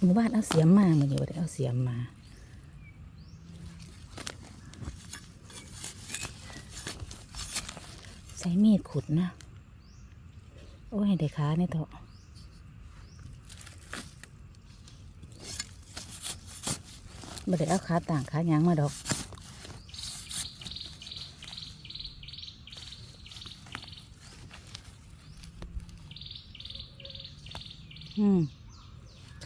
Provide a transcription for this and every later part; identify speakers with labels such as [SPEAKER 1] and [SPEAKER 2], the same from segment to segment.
[SPEAKER 1] หมู่บ้านเอาเสียมมาเหมือนอยู่ว่าได้เอาเสียมมาใช้มีดขุดนะ โอ้ยเด็กขาเนี่ยเถอะไม่ได้เอาขาต่างขายังมาดอกอืม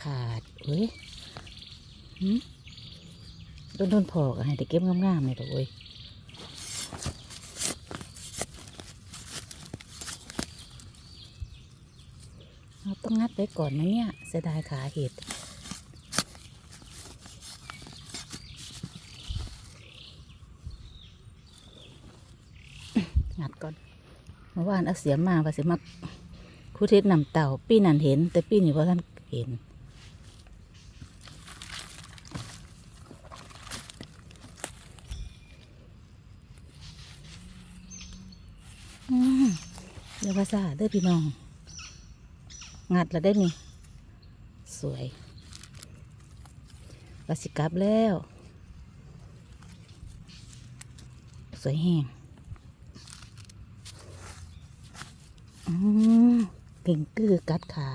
[SPEAKER 1] ขาด เว้ยหืมโดนโดนพอกอะให้แต่เก็บงามๆเลยดอกเว้ยเราต้องงัดไว้ก่อนนะเนี่ย เสียดายขาเห็ดงัดก่อนเมื่อวานเอาเสียมมาว่าสิมาคุเทศนำเต่า ปีนั้นเห็น แต่ปีนี้ว่าท่านเห็น อืม เดี๋ยวภาษาเด้อพี่น้อง งัดแล้วได้นี่สวยกสิกลับแล้ว สวยแห้งอืมเก่งกือกัดขา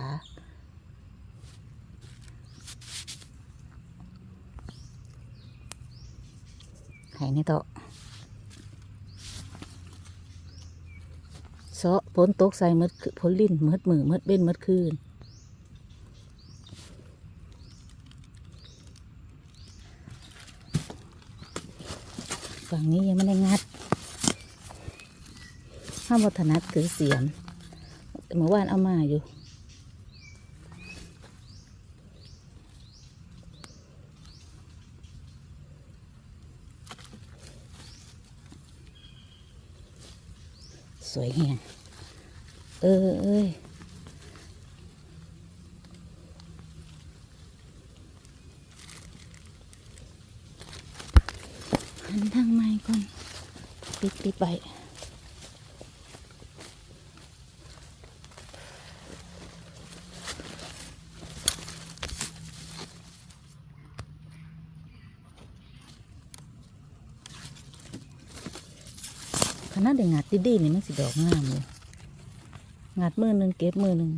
[SPEAKER 1] ใหายในโต๊ะ เสาะฝนตกใส่มืดคือฝนลิ่นมืดมือมืดเบ้นมืดคืนฝั่งนี้ยังไม่ได้งัดห้ามวัฒนัดถือเสียมเมื่อวานเอามาอยู่สวยแฮง เออเอ้ยหันทางไม้ก่อน ปิดปิดไปขนาดได้งัดดีๆนี่มันสิดอกงามเลย งัดมือหนึ่งเก็บมือหนึ่ง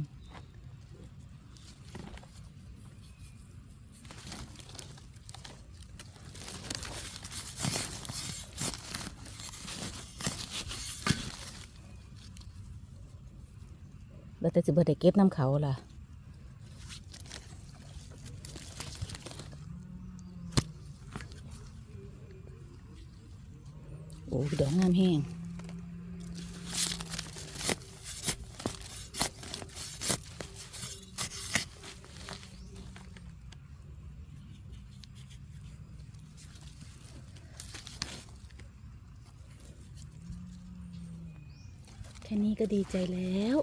[SPEAKER 1] แล้วแต่สิบ่ได้เก็บน้ำเขาล่ะโอ้ดอกงามแห้ง แค่นี้ก็ดีใจแล้ว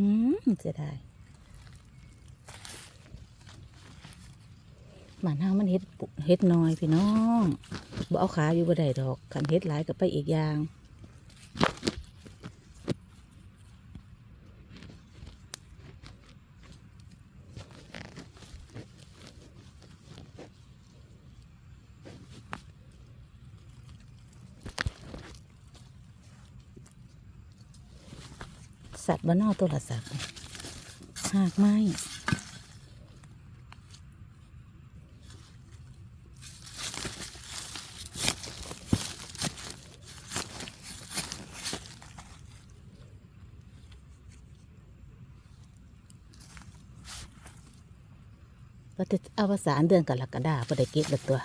[SPEAKER 1] อืม เสียดายหมาน้ามันเฮ็ดเฮ็ดน้อยพี่น้องบ่เอาขาอยู่บ่ได้ดอกขันเฮ็ดหลายก็ไปอีกอย่าง สัตว์บ้านนอกโทรศัพท์หากไม่ก็จะเอาภาษาเดือนกับลักฎาดาพอได้เก็บละตัว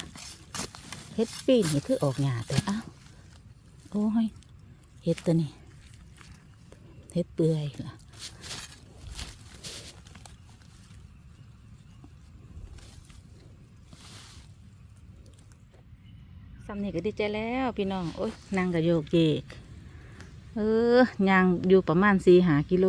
[SPEAKER 1] เฮ็ดปีนี่คือออกงาแต่เอ้าโอ้ยเฮ็ดตัวนี้ เฮ็ดเปื่อยล่ะซ้ำนี่ก็ดีใจแล้วพี่น้อง โอ๊ยนางกับโยกเยก เออยางอยู่ประมาณสี่หากิโล